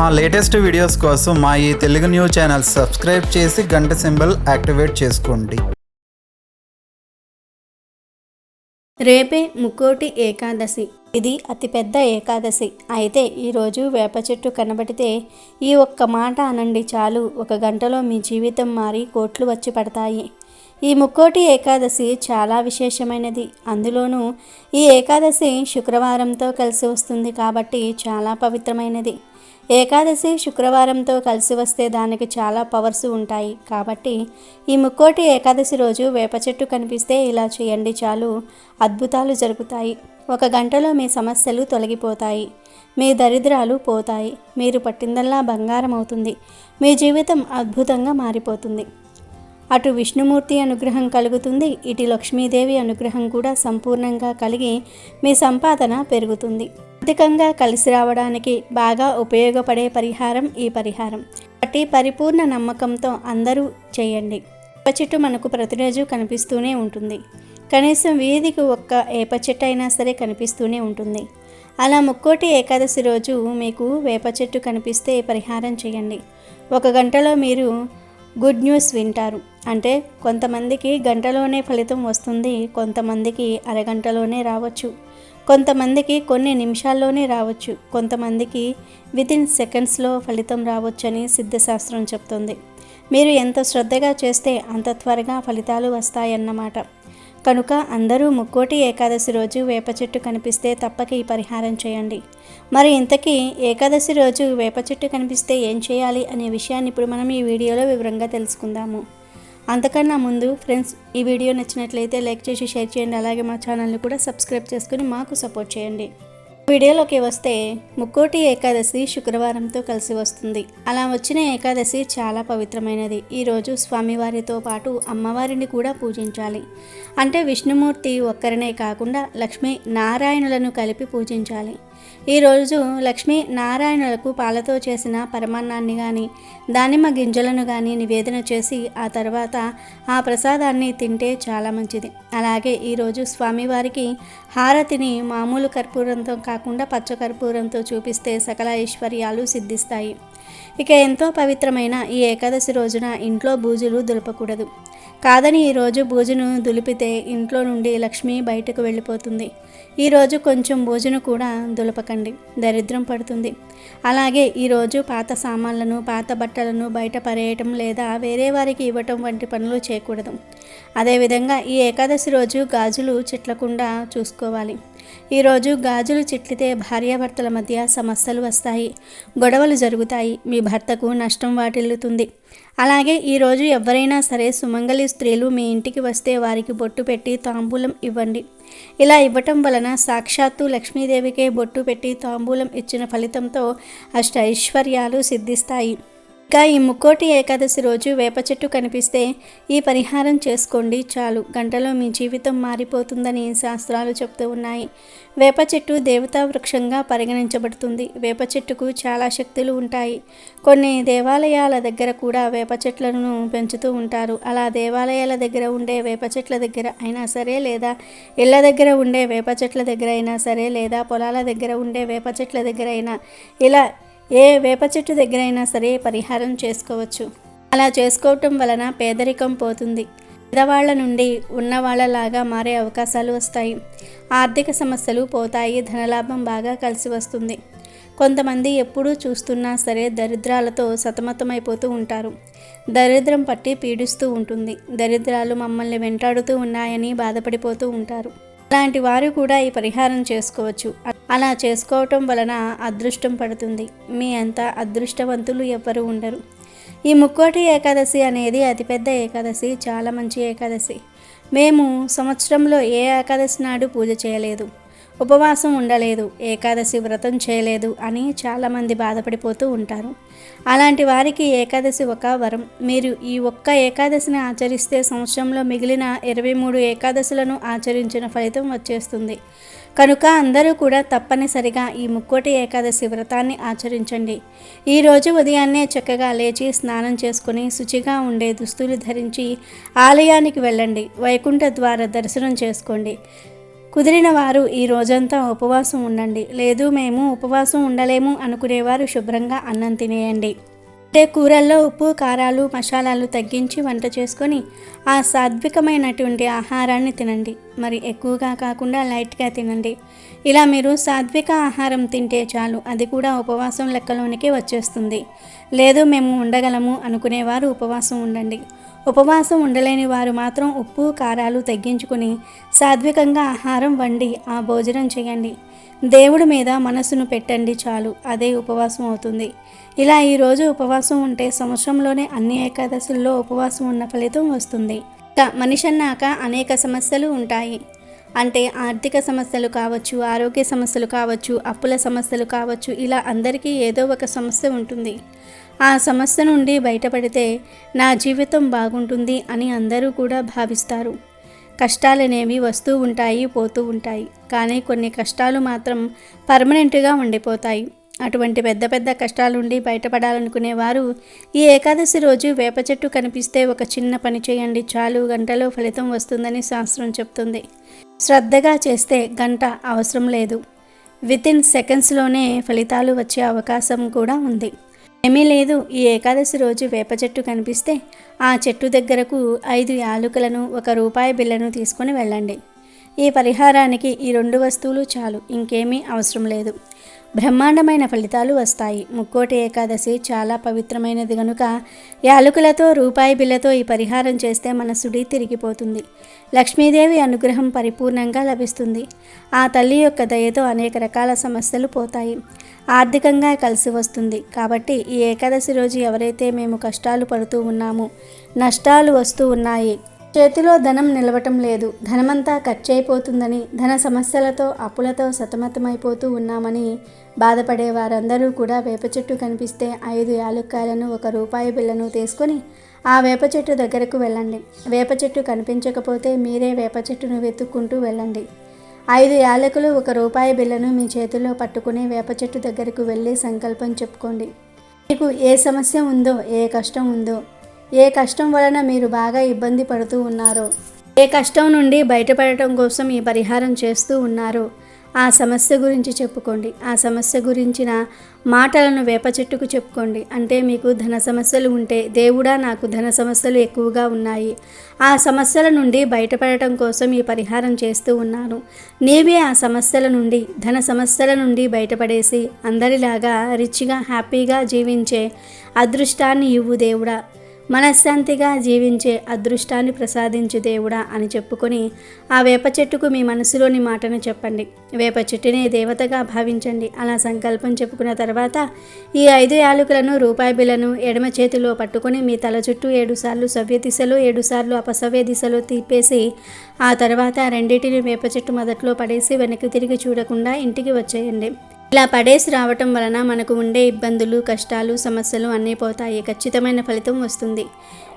మా latest videos కోసం మా ఈ తెలుగు న్యూస్ ఛానల్ సబ్స్క్రైబ్ చేసి గంట సింబల్ యాక్టివేట్ చేసుకోండి. రేపే ముక్కోటి ఏకాదశి. ఇది అతిపెద్ద ఏకాదశి. అయితే ఈరోజు వేప చెట్టు కనబడితే ఈ ఒక్క మాట అనండి చాలు. ఒక గంటలో మీ జీవితం మారి కోట్లు వచ్చి పడతాయి. ఈ ముక్కోటి ఏకాదశి చాలా విశేషమైనది. అందులోనూ ఈ ఏకాదశి శుక్రవారంతో కలిసి వస్తుంది కాబట్టి చాలా పవిత్రమైనది. ఏకాదశి శుక్రవారంతో కలిసి వస్తే దానికి చాలా పవర్స్ ఉంటాయి. కాబట్టి ఈ ముక్కోటి ఏకాదశి రోజు వేప చెట్టు కనిపిస్తే ఇలా చేయండి చాలు. అద్భుతాలు జరుగుతాయి. ఒక గంటలో మీ సమస్యలు తొలగిపోతాయి. మీ దరిద్రాలు పోతాయి. మీరు పట్టిందల్లా బంగారం అవుతుంది. మీ జీవితం అద్భుతంగా మారిపోతుంది. అటు విష్ణుమూర్తి అనుగ్రహం కలుగుతుంది ఇటు లక్ష్మీదేవి అనుగ్రహం కూడా సంపూర్ణంగా కలిగి మీ సంపాదన పెరుగుతుంది. అధికంగా కలిసి రావడానికి బాగా ఉపయోగపడే పరిహారం ఈ పరిహారం. అట్టి పరిపూర్ణ నమ్మకంతో అందరూ చేయండి. వేప చెట్టు మనకు ప్రతిరోజు కనిపిస్తూనే ఉంటుంది. కనీసం వీధికి ఒక్క ఏప చెట్టు అయినా సరే కనిపిస్తూనే ఉంటుంది. అలా ముక్కోటి ఏకాదశి రోజు మీకు వేప చెట్టు కనిపిస్తే పరిహారం చేయండి. ఒక గంటలో మీరు గుడ్ న్యూస్ వింటారు. అంటే కొంతమందికి గంటలోనే ఫలితం వస్తుంది కొంతమందికి అరగంటలోనే రావచ్చు. కొంతమందికి కొన్ని నిమిషాల్లోనే రావచ్చు కొంతమందికి వితిన్ సెకండ్స్లో ఫలితం రావచ్చని సిద్ధశాస్త్రం చెప్తుంది. మీరు ఎంత శ్రద్ధగా చేస్తే అంత త్వరగా ఫలితాలు వస్తాయన్నమాట. కనుక అందరూ ముక్కోటి ఏకాదశి రోజు వేప చెట్టు కనిపిస్తే తప్పక ఈ పరిహారం చేయండి. మరి ఇంతకీ ఏకాదశి రోజు వేప చెట్టు కనిపిస్తే ఏం చేయాలి అనే విషయాన్ని ఇప్పుడు మనం ఈ వీడియోలో వివరంగా తెలుసుకుందాము. అంతకన్నా ముందు ఫ్రెండ్స్ ఈ వీడియో నచ్చినట్లయితే లైక్ చేసి షేర్ చేయండి. అలాగే మా ఛానల్ని కూడా సబ్స్క్రైబ్ చేసుకుని మాకు సపోర్ట్ చేయండి. వీడియోలోకి వస్తే ముక్కోటి ఏకాదశి శుక్రవారంతో కలిసి వస్తుంది. అలా వచ్చిన ఏకాదశి చాలా పవిత్రమైనది. ఈరోజు స్వామివారితో పాటు అమ్మవారిని కూడా పూజించాలి. అంటే విష్ణుమూర్తి ఒక్కరినే కాకుండా లక్ష్మీ నారాయణులను కలిపి పూజించాలి. ఈరోజు లక్ష్మీ నారాయణులకు పాలతో చేసిన పరమాన్నాన్ని కానీ దానిమ్మ గింజలను కానీ నివేదన చేసి ఆ తర్వాత ఆ ప్రసాదాన్ని తింటే చాలా మంచిది. అలాగే ఈరోజు స్వామివారికి హారతిని మామూలు కర్పూరంతో కాకుండా పచ్చ కర్పూరంతో చూపిస్తే సకల ఐశ్వర్యాలు సిద్ధిస్తాయి. ఇక ఎంతో పవిత్రమైన ఈ ఏకాదశి రోజున ఇంట్లో బూజులు దులపకూడదు. కాదని ఈరోజు బూజును దులిపితే ఇంట్లో నుండి లక్ష్మి బయటకు వెళ్ళిపోతుంది. ఈరోజు కొంచెం బూజును కూడా దులపకండి. దరిద్రం పడుతుంది. అలాగే ఈరోజు పాత సామాన్లను పాత బట్టలను బయట పరేయటం లేదా వేరే వారికి ఇవ్వటం వంటి పనులు చేయకూడదు. అదేవిధంగా ఈ ఏకాదశి రోజు గాజులు చిట్లకుండా చూసుకోవాలి. ఈరోజు గాజులు చిట్లితే భార్యాభర్తల మధ్య సమస్యలు వస్తాయి. గొడవలు జరుగుతాయి. మీ భర్తకు నష్టం వాటిల్లుతుంది. అలాగే ఈరోజు ఎవరైనా సరే సుమంగళి స్త్రీలు మీ ఇంటికి వస్తే వారికి బొట్టు పెట్టి తాంబూలం ఇవ్వండి. ఇలా ఇవ్వటం వలన సాక్షాత్తు లక్ష్మీదేవికే బొట్టు పెట్టి తాంబూలం ఇచ్చిన ఫలితంతో అష్ట ఐశ్వర్యాలు సిద్ధిస్తాయి. ఇంకా ఈ ముక్కోటి ఏకాదశి రోజు వేప చెట్టు కనిపిస్తే ఈ పరిహారం చేసుకోండి చాలు. గంటలో మీ జీవితం మారిపోతుందని శాస్త్రాలు చెప్తూ ఉన్నాయి. వేప చెట్టు దేవతా వృక్షంగా పరిగణించబడుతుంది. వేప చెట్టుకు చాలా శక్తులు ఉంటాయి. కొన్ని దేవాలయాల దగ్గర కూడా వేప చెట్లను పెంచుతూ ఉంటారు. అలా దేవాలయాల దగ్గర ఉండే వేప చెట్ల దగ్గర అయినా సరే లేదా ఇళ్ళ దగ్గర ఉండే వేప చెట్ల దగ్గర అయినా సరే లేదా పొలాల దగ్గర ఉండే వేప చెట్ల దగ్గర అయినా ఇలా ఏ వేప చెట్టు దగ్గరైనా సరే పరిహారం చేసుకోవచ్చు. అలా చేసుకోవటం వలన పేదరికం పోతుంది. పెద్దవాళ్ళ నుండి ఉన్నవాళ్ళలాగా మారే అవకాశాలు వస్తాయి. ఆర్థిక సమస్యలు పోతాయి. ధనలాభం బాగా కలిసి వస్తుంది. కొంతమంది ఎప్పుడూ చూస్తున్నా సరే దరిద్రాలతో సతమతమైపోతూ ఉంటారు. దరిద్రం పట్టి పీడిస్తూ ఉంటుంది. దరిద్రాలు మమ్మల్ని వెంటాడుతూ ఉన్నాయని బాధపడిపోతూ ఉంటారు. అలాంటి వారు కూడా ఈ పరిహారం చేసుకోవచ్చు. అలా చేసుకోవటం వలన అదృష్టం పడుతుంది. మీ అంత అదృష్టవంతులు ఎవ్వరూ ఉండరు. ఈ ముక్కోటి ఏకాదశి అనేది అతిపెద్ద ఏకాదశి చాలా మంచి ఏకాదశి. మేము సంవత్సరంలో ఏ ఏకాదశి నాడు పూజ చేయలేదు. ఉపవాసం ఉండలేదు. ఏకాదశి వ్రతం చేయలేదు అని చాలామంది బాధపడిపోతూ ఉంటారు. అలాంటి వారికి ఏకాదశి ఒక వరం. మీరు ఈ ఒక్క ఏకాదశిని ఆచరిస్తే సంవత్సరంలో మిగిలిన ఇరవై మూడు ఏకాదశులను ఆచరించిన ఫలితం వచ్చేస్తుంది. కనుక అందరూ కూడా తప్పనిసరిగా ఈ ముక్కోటి ఏకాదశి వ్రతాన్ని ఆచరించండి. ఈరోజు ఉదయాన్నే చక్కగా లేచి స్నానం చేసుకుని శుచిగా ఉండే దుస్తులు ధరించి ఆలయానికి వెళ్ళండి. వైకుంఠ ద్వార దర్శనం చేసుకోండి. కుదిరిన వారు ఈ రోజంతా ఉపవాసం ఉండండి. లేదు మేము ఉపవాసం ఉండలేము అనుకునేవారు శుభ్రంగా అన్నం తినేయండి. అంటే కూరల్లో ఉప్పు కారాలు మసాలాలు తగ్గించి వంట చేసుకొని ఆ సాత్వికమైనటువంటి ఆహారాన్ని తినండి. మరి ఎక్కువగా కాకుండా లైట్గా తినండి. ఇలా మీరు సాత్విక ఆహారం తింటే చాలు అది కూడా ఉపవాసం లెక్కలోనికి వచ్చేస్తుంది. లేదు మేము ఉండగలము అనుకునేవారు ఉపవాసం ఉండండి. ఉపవాసం ఉండలేని వారు మాత్రం ఉప్పు కారాలు తగ్గించుకుని సాత్వికంగా ఆహారం వండి ఆ భోజనం చేయండి. దేవుడి మీద మనసును పెట్టండి చాలు. అదే ఉపవాసం అవుతుంది. ఇలా ఈరోజు ఉపవాసం ఉంటే సంవత్సరంలోనే అన్ని ఏకాదశుల్లో ఉపవాసం ఉన్న ఫలితం వస్తుంది. ఇక మనిషి అన్నాక అనేక సమస్యలు ఉంటాయి. అంటే ఆర్థిక సమస్యలు కావచ్చు ఆరోగ్య సమస్యలు కావచ్చు అప్పుల సమస్యలు కావచ్చు ఇలా అందరికీ ఏదో ఒక సమస్య ఉంటుంది. ఆ సమస్య నుండి బయటపడితే నా జీవితం బాగుంటుంది అని అందరూ కూడా భావిస్తారు. కష్టాలనేవి వస్తూ ఉంటాయి పోతూ ఉంటాయి. కానీ కొన్ని కష్టాలు మాత్రం పర్మనెంట్గా ఉండిపోతాయి. అటువంటి పెద్ద పెద్ద కష్టాల నుండి బయటపడాలనుకునేవారు ఈ ఏకాదశి రోజు వేప చెట్టు కనిపిస్తే ఒక చిన్న పని చేయండి చాలు గంటలో ఫలితం వస్తుందని శాస్త్రం చెప్తుంది. శ్రద్ధగా చేస్తే గంట అవసరం లేదు. విత్ ఇన్ సెకండ్స్లోనే ఫలితాలు వచ్చే అవకాశం కూడా ఉంది. ఏమీ లేదు. ఈ ఏకాదశి రోజు వేప చెట్టు కనిపిస్తే ఆ చెట్టు దగ్గరకు ఐదు యాలుకలను ఒక రూపాయి బిళ్ళను తీసుకొని వెళ్ళండి. ఈ పరిహారానికి ఈ రెండు వస్తువులు చాలు ఇంకేమీ అవసరం లేదు. బ్రహ్మాండమైన ఫలితాలు వస్తాయి. ముక్కోటి ఏకాదశి చాలా పవిత్రమైనది గనుక యాలకులతో రూపాయి బిల్లతో ఈ పరిహారం చేస్తే మన సుడి తిరిగిపోతుంది. లక్ష్మీదేవి అనుగ్రహం పరిపూర్ణంగా లభిస్తుంది. ఆ తల్లి యొక్క దయతో అనేక రకాల సమస్యలు పోతాయి. ఆర్థికంగా కలిసి వస్తుంది. కాబట్టి ఈ ఏకాదశి రోజు ఎవరైతే మేము కష్టాలు పడుతూ ఉన్నామో నష్టాలు వస్తూ ఉన్నాయి చేతిలో ధనం నిలవటం లేదు ధనమంతా ఖర్చు అయిపోతుందని ధన సమస్యలతో అప్పులతో సతమతమైపోతూ ఉన్నామని బాధపడే వారందరూ కూడా వేప చెట్టు కనిపిస్తే ఐదు యాలుక్కాయలను ఒక రూపాయి బిళ్ళను తీసుకొని ఆ వేప చెట్టు దగ్గరకు వెళ్ళండి. వేప చెట్టు కనిపించకపోతే మీరే వేప చెట్టును వెతుక్కుంటూ వెళ్ళండి. ఐదు యాలకులు ఒక రూపాయి బిళ్ళను మీ చేతిలో పట్టుకుని వేప చెట్టు దగ్గరకు వెళ్ళి సంకల్పం చెప్పుకోండి. మీకు ఏ సమస్య ఉందో ఏ కష్టం ఉందో ఏ కష్టం వలన మీరు బాగా ఇబ్బంది పడుతూ ఉన్నారో ఏ కష్టం నుండి బయటపడటం కోసం ఈ పరిహారం చేస్తూ ఉన్నారో ఆ సమస్య గురించి చెప్పుకోండి. ఆ సమస్య గురించిన మాటలను వేప చెట్టుకు చెప్పుకోండి. అంటే మీకు ధన సమస్యలు ఉంటే దేవుడా నాకు ధన సమస్యలు ఎక్కువగా ఉన్నాయి. ఆ సమస్యల నుండి బయటపడటం కోసం ఈ పరిహారం చేస్తూ ఉన్నాను. నీవే ఆ సమస్యల నుండి ధన సమస్యల నుండి బయటపడేసి అందరిలాగా రిచ్గా హ్యాపీగా జీవించే అదృష్టాన్ని ఇవ్వు దేవుడా. మనశ్శాంతిగా జీవించే అదృష్టాన్ని ప్రసాదించు దేవుడా అని చెప్పుకొని ఆ వేప చెట్టుకు మీ మనసులోని మాటను చెప్పండి. వేప చెట్టునే దేవతగా భావించండి. అలా సంకల్పం చెప్పుకున్న తర్వాత ఈ ఐదు యాలుకలను రూపాయి బిళ్ళను ఎడమ చేతిలో పట్టుకొని మీ తల చుట్టూ ఏడుసార్లు సవ్య దిశలో ఏడుసార్లు అపసవ్య దిశలో తీపేసి ఆ తర్వాత రెండింటిని వేప చెట్టు మొదట్లో పడేసి వెనక్కి తిరిగి చూడకుండా ఇంటికి వచ్చేయండి. ఇలా పడేసి రావటం వలన మనకు ఉండే ఇబ్బందులు కష్టాలు సమస్యలు అన్నీ పోతాయి. ఖచ్చితమైన ఫలితం వస్తుంది.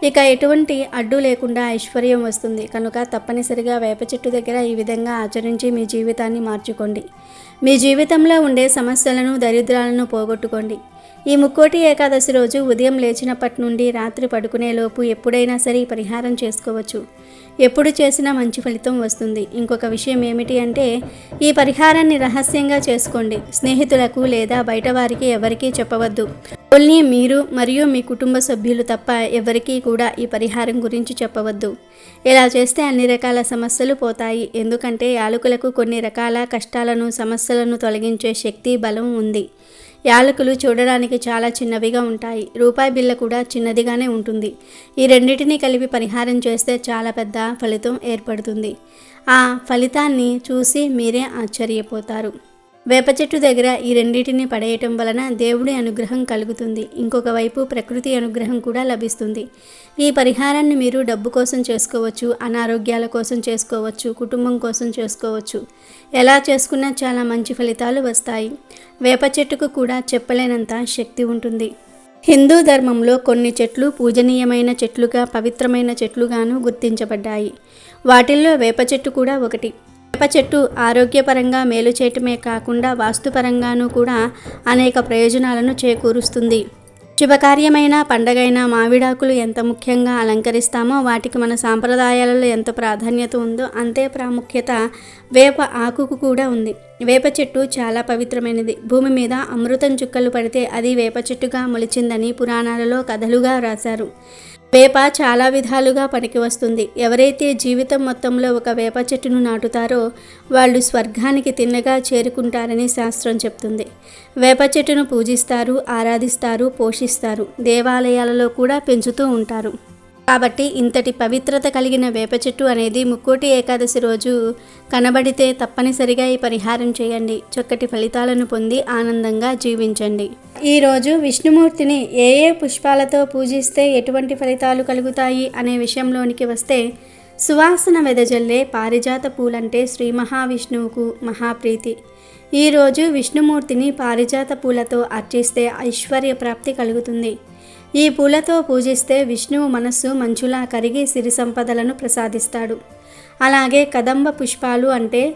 ఇక ఎటువంటి అడ్డు లేకుండా ఐశ్వర్యం వస్తుంది. కనుక తప్పనిసరిగా వేప చెట్టు దగ్గర ఈ విధంగా ఆచరించి మీ జీవితాన్ని మార్చుకోండి. మీ జీవితంలో ఉండే సమస్యలను దరిద్రాలను పోగొట్టుకోండి. ఈ ముక్కోటి ఏకాదశి రోజు ఉదయం లేచినప్పటి నుండి రాత్రి పడుకునేలోపు ఎప్పుడైనా సరే పరిహారం చేసుకోవచ్చు. ఎప్పుడు చేసినా మంచి ఫలితం వస్తుంది. ఇంకొక విషయం ఏమిటి అంటే ఈ పరిహారాన్ని రహస్యంగా చేసుకోండి. స్నేహితులకు లేదా బయట వారికి ఎవరికీ చెప్పవద్దు. ఓన్లీ మీరు మరియు మీ కుటుంబ సభ్యులు తప్ప ఎవరికీ కూడా ఈ పరిహారం గురించి చెప్పవద్దు. ఇలా చేస్తే అన్ని రకాల సమస్యలు పోతాయి. ఎందుకంటే యాలకులకు కొన్ని రకాల కష్టాలను సమస్యలను తొలగించే శక్తి బలం ఉంది. యాలకులు చూడడానికి చాలా చిన్నవిగా ఉంటాయి. రూపాయి బిల్ల కూడా చిన్నదిగానే ఉంటుంది. ఈ రెండింటినీ కలిపి పరిహారం చేస్తే చాలా పెద్ద ఫలితం ఏర్పడుతుంది. ఆ ఫలితాన్ని చూసి మీరే ఆశ్చర్యపోతారు. వేప చెట్టు దగ్గర ఈ రెండింటిని పడేయటం వలన దేవుడి అనుగ్రహం కలుగుతుంది. ఇంకొక వైపు ప్రకృతి అనుగ్రహం కూడా లభిస్తుంది. ఈ పరిహారాన్ని మీరు డబ్బు కోసం చేసుకోవచ్చు అనారోగ్యాల కోసం చేసుకోవచ్చు కుటుంబం కోసం చేసుకోవచ్చు. ఎలా చేసుకున్నా చాలా మంచి ఫలితాలు వస్తాయి. వేప చెట్టుకు కూడా చెప్పలేనంత శక్తి ఉంటుంది. హిందూ ధర్మంలో కొన్ని చెట్లు పూజనీయమైన చెట్లుగా పవిత్రమైన చెట్లుగాను గుర్తించబడ్డాయి. వాటిల్లో వేప చెట్టు కూడా ఒకటి. వేప చెట్టు ఆరోగ్యపరంగా మేలు చేయటమే కాకుండా వాస్తుపరంగానూ కూడా అనేక ప్రయోజనాలను చేకూరుస్తుంది. శుభకార్యమైన పండగైన మామిడాకులు ఎంత ముఖ్యంగా అలంకరిస్తామో వాటికి మన సాంప్రదాయాలలో ఎంత ప్రాధాన్యత ఉందో అంతే ప్రాముఖ్యత వేప ఆకుకు కూడా ఉంది. వేప చెట్టు చాలా పవిత్రమైనది. భూమి మీద అమృతం చుక్కలు పడితే అది వేప చెట్టుగా మొలిచిందని పురాణాలలో కథలుగా రాశారు. వేప చాలా విధాలుగా పనికి వస్తుంది. ఎవరైతే జీవితం మొత్తంలో ఒక వేప చెట్టును నాటుతారో వాళ్ళు స్వర్గానికి తిన్నగా చేరుకుంటారని శాస్త్రం చెప్తుంది. వేప చెట్టును పూజిస్తారు ఆరాధిస్తారు పోషిస్తారు దేవాలయాలలో కూడా పెంచుతూ ఉంటారు. కాబట్టి ఇంతటి పవిత్రత కలిగిన వేప చెట్టు అనేది ముక్కోటి ఏకాదశి రోజు కనబడితే తప్పనిసరిగా ఈ పరిహారం చేయండి. చక్కటి ఫలితాలను పొంది ఆనందంగా జీవించండి. ఈరోజు విష్ణుమూర్తిని ఏ ఏ పుష్పాలతో పూజిస్తే ఎటువంటి ఫలితాలు కలుగుతాయి అనే విషయంలోనికి వస్తే సువాసన వెదజల్లే పారిజాత పూలంటే శ్రీ మహావిష్ణువుకు మహాప్రీతి. ఈరోజు విష్ణుమూర్తిని పారిజాత పూలతో అర్చిస్తే ఐశ్వర్య ప్రాప్తి కలుగుతుంది. ఈ పూలతో పూజిస్తే విష్ణువు మనస్సు మంచులా కరిగి సిరి సంపదలను ప్రసాదిస్తాడు. అలాగే కదంబ పుష్పాలు అంటే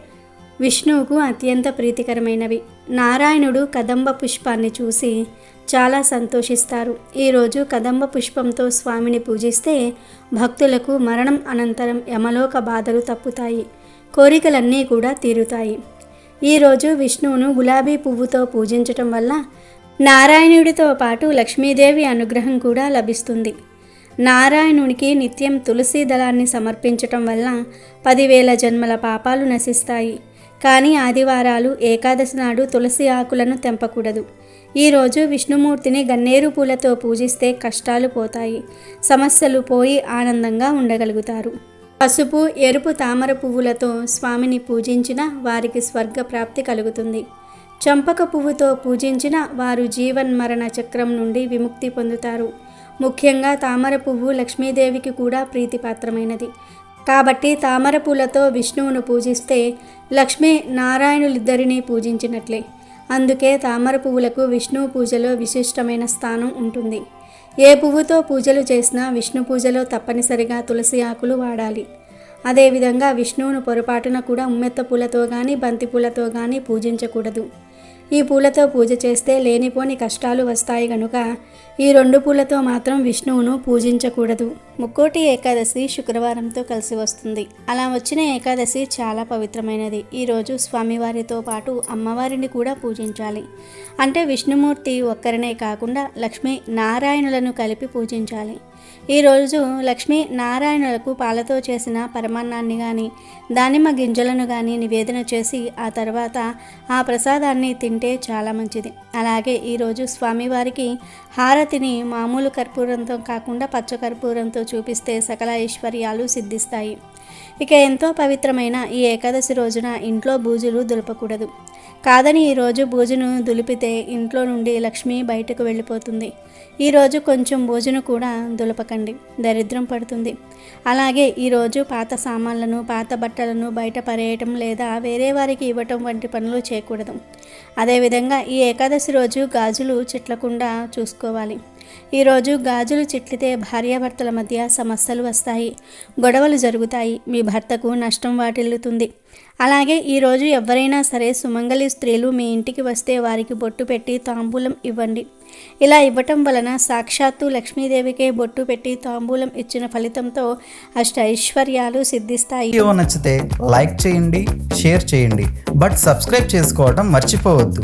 విష్ణువుకు అత్యంత ప్రీతికరమైనవి. నారాయణుడు కదంబ పుష్పాన్ని చూసి చాలా సంతోషిస్తారు. ఈరోజు కదంబ పుష్పంతో స్వామిని పూజిస్తే భక్తులకు మరణం అనంతరం యమలోక బాధలు తప్పుతాయి. కోరికలన్నీ కూడా తీరుతాయి. ఈరోజు విష్ణువును గులాబీ పువ్వుతో పూజించటం వల్ల నారాయణుడితో పాటు లక్ష్మీదేవి అనుగ్రహం కూడా లభిస్తుంది. నారాయణునికి నిత్యం తులసి దళాన్ని సమర్పించటం వల్ల పదివేల జన్మల పాపాలు నశిస్తాయి. కానీ ఆదివారాలు ఏకాదశి నాడు తులసి ఆకులను తెంపకూడదు. ఈరోజు విష్ణుమూర్తిని గన్నేరు పూలతో పూజిస్తే కష్టాలు పోతాయి. సమస్యలు పోయి ఆనందంగా ఉండగలుగుతారు. పసుపు ఎరుపు తామర పువ్వులతో స్వామిని పూజించిన వారికి స్వర్గ ప్రాప్తి కలుగుతుంది. చంపక పువ్వుతో పూజించిన వారు జీవన్మరణ చక్రం నుండి విముక్తి పొందుతారు. ముఖ్యంగా తామర పువ్వు లక్ష్మీదేవికి కూడా ప్రీతిపాత్రమైనది. కాబట్టి తామర పూలతో విష్ణువును పూజిస్తే లక్ష్మీ నారాయణులిద్దరినీ పూజించినట్లే. అందుకే తామర పువ్వులకు విష్ణువు పూజలో విశిష్టమైన స్థానం ఉంటుంది. ఏ పువ్వుతో పూజలు చేసినా విష్ణు పూజలో తప్పనిసరిగా తులసి ఆకులు వాడాలి. అదేవిధంగా విష్ణువును పొరపాటున కూడా ఉమ్మెత్త పూలతో కానీ బంతి పూలతో కానీ పూజించకూడదు. ఈ పూలతో పూజ చేస్తే లేనిపోని కష్టాలు వస్తాయి గనుక ఈ రెండు పూలతో మాత్రం విష్ణువును పూజించకూడదు. ముక్కోటి ఏకాదశి శుక్రవారంతో కలిసి వస్తుంది. అలా వచ్చిన ఏకాదశి చాలా పవిత్రమైనది. ఈరోజు స్వామివారితో పాటు అమ్మవారిని కూడా పూజించాలి. అంటే విష్ణుమూర్తి ఒక్కరినే కాకుండా లక్ష్మీ నారాయణులను కలిపి పూజించాలి. ఈరోజు లక్ష్మీ నారాయణులకు పాలతో చేసిన పరమాన్నాన్ని కానీ దానిమ్మ గింజలను కానీ నివేదన చేసి ఆ తర్వాత ఆ ప్రసాదాన్ని తింటే చాలా మంచిది. అలాగే ఈరోజు స్వామివారికి హారతిని మామూలు కర్పూరంతో కాకుండా పచ్చ కర్పూరంతో చూపిస్తే సకల ఐశ్వర్యాలు సిద్ధిస్తాయి. ఇక ఎంతో పవిత్రమైన ఈ ఏకాదశి రోజున ఇంట్లో బూజులు దులపకూడదు. కాదని ఈరోజు బూజును దులిపితే ఇంట్లో నుండి లక్ష్మి బయటకు వెళ్ళిపోతుంది. ఈరోజు కొంచెం భోజనం కూడా దులపకండి. దరిద్రం పడుతుంది. అలాగే ఈరోజు పాత సామాన్లను పాత బట్టలను బయట పరేయటం లేదా వేరే వారికి ఇవ్వటం వంటి పనులు చేయకూడదు. అదేవిధంగా ఈ ఏకాదశి రోజు గాజులు చిట్లకుండా చూసుకోవాలి. ఈరోజు గాజులు చిట్లితే భార్యాభర్తల మధ్య సమస్యలు వస్తాయి. గొడవలు జరుగుతాయి. మీ భర్తకు నష్టం వాటిల్లుతుంది. అలాగే ఈరోజు ఎవరైనా సరే సుమంగళి స్త్రీలు మీ ఇంటికి వస్తే వారికి బొట్టు పెట్టి తాంబూలం ఇవ్వండి. ఇలా ఇవ్వటం వలన సాక్షాత్తు లక్ష్మీదేవికే బొట్టు పెట్టి తాంబూలం ఇచ్చిన ఫలితంతో అష్ట ఐశ్వర్యాలు సిద్ధిస్తాయి. వీడియో నచ్చితే లైక్ చేయండి షేర్ చేయండి. బట్ సబ్స్క్రైబ్ చేసుకోవడం మర్చిపోవద్దు.